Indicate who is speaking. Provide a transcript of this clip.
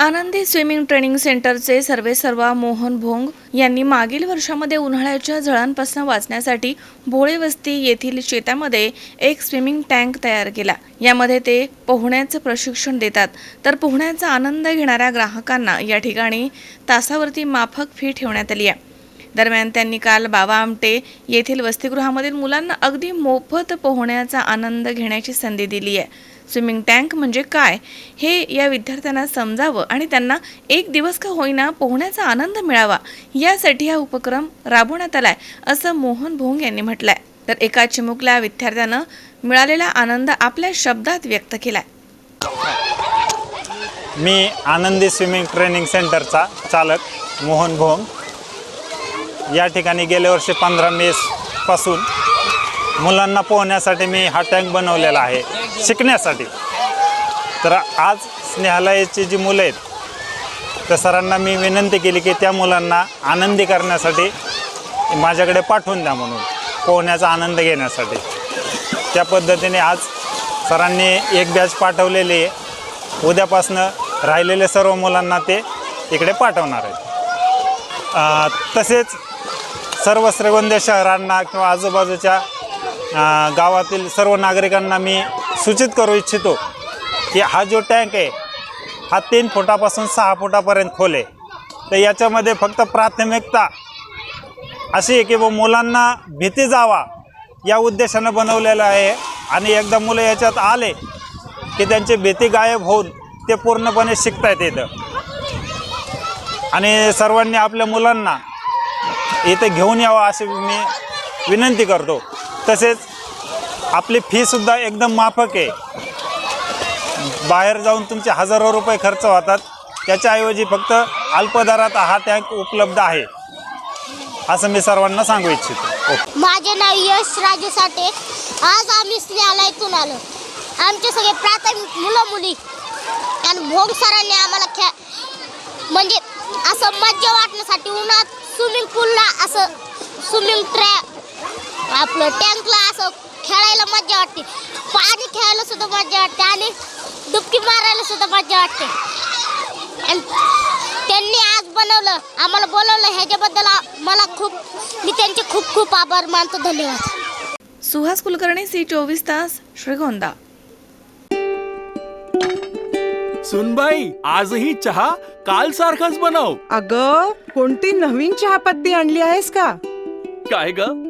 Speaker 1: आनंदी swimming training सेंटरचे सर्वे सर्वा मोहन भोंग यांनी मागील वर्षामध्ये उन्हाळ्याच्या झळांपासून वाचण्यासाठी भोळे वस्ती येथील शेतामध्ये एक स्विमिंग टँक तयार केला. यामध्ये ते पोहण्याचं प्रशिक्षण देतात. तर पोहण्याचा आनंद घेणाऱ्या ग्राहकांना या ठिकाणी तासावरती माफक फी ठेवण्यात आली आहे. दरम्यान त्यांनी काल बाबा आमटे येथील वसतिगृहामधील मुलांना अगदी मोफत पोहण्याचा आनंद घेण्याची संधी दिली आहे. स्विमिंग टँक म्हणजे काय? हे या विद्यार्थ्यांना समजावं आणि त्यांना एक दिवस का होईना पोहण्याचा आनंद मिळावा यासाठी हा उपक्रम राबवण्यात आलाय असं मोहन भोंग यांनी म्हटलंय. तर एका चिमुकल्या विद्यार्थ्यानं मिळालेला आनंद आपल्या शब्दात व्यक्त केलाय.
Speaker 2: मी आनंदी स्विमिंग ट्रेनिंग सेंटरचा चालक मोहन भोंग. या ठिकाणी गेल्या वर्षी पंधरा मेपासून मुलांना पोहण्यासाठी मी हा टँक बनवलेला आहे शिकण्यासाठी. तर आज स्नेहालयाची जी मुलं आहेत त्या सरांना मी विनंती केली की त्या मुलांना आनंदी करण्यासाठी माझ्याकडे पाठवून द्या म्हणून पोहण्याचा आनंद घेण्यासाठी. त्या पद्धतीने आज सरांनी एक बॅच पाठवलेली आहे. उद्यापासनं राहिलेले सर्व मुलांना ते इकडे पाठवणार आहेत. तसेच सर्व श्रीगोंदे शहरांना किंवा आजूबाजूच्या गावातील सर्व नागरिकांना मी सूचित करू इच्छितो की हा जो टँक आहे हा तीन फुटापासून सहा फुटापर्यंत खोल आहे. तर याच्यामध्ये फक्त प्राथमिकता अशी आहे की व मुलांना भीती जावा या उद्देशानं बनवलेलं आहे. आणि एकदा मुलं याच्यात आले की त्यांची भीती गायब होऊन ते पूर्णपणे शिकतायत इथं. आणि सर्वांनी आपल्या मुलांना इथे घेऊन यावं अशी मी विनंती करतो. तसेच आपली फीसुद्धा एकदम माफक आहे. बाहेर जाऊन तुमचे हजारो रुपये खर्च होतात. त्याच्याऐवजी फक्त अल्पदरात हा टँक उपलब्ध आहे. असं मी सर्वांना सांगू इच्छितो.
Speaker 3: माझे नाव यश राजू साठे. आज आम्ही स्नेहालयातून आलो. आमचे सगळे प्राथमिक मुलं मुली आणि भोंग सरांनी आम्हाला खेळ म्हणजे असं मज्जा वाटण्यासाठी उन्हात स्विमिंग पूलला असं स्विमिंग ट्रॅक आपलं टँकला असं खेळायला मज्जा वाटते. पाणी खेळायला सुद्धा मज्जा वाटते आणि डुबकी मारायला सुद्धा मज्जा वाटते. आणि त्यांनी आज बनवलं आम्हाला बोलवलं ह्याच्याबद्दल मला खूप मी त्यांचे खूप खूप आभार मानतो धन्यवाद.
Speaker 1: सुहास कुलकर्णी सी चोवीस तास श्रीगोंदा.
Speaker 4: सुनबाई आजही चहा काल सारखाच बनव.
Speaker 5: अग कोणती नवीन चहापत्ती आणली आहेस का?
Speaker 4: काय ग?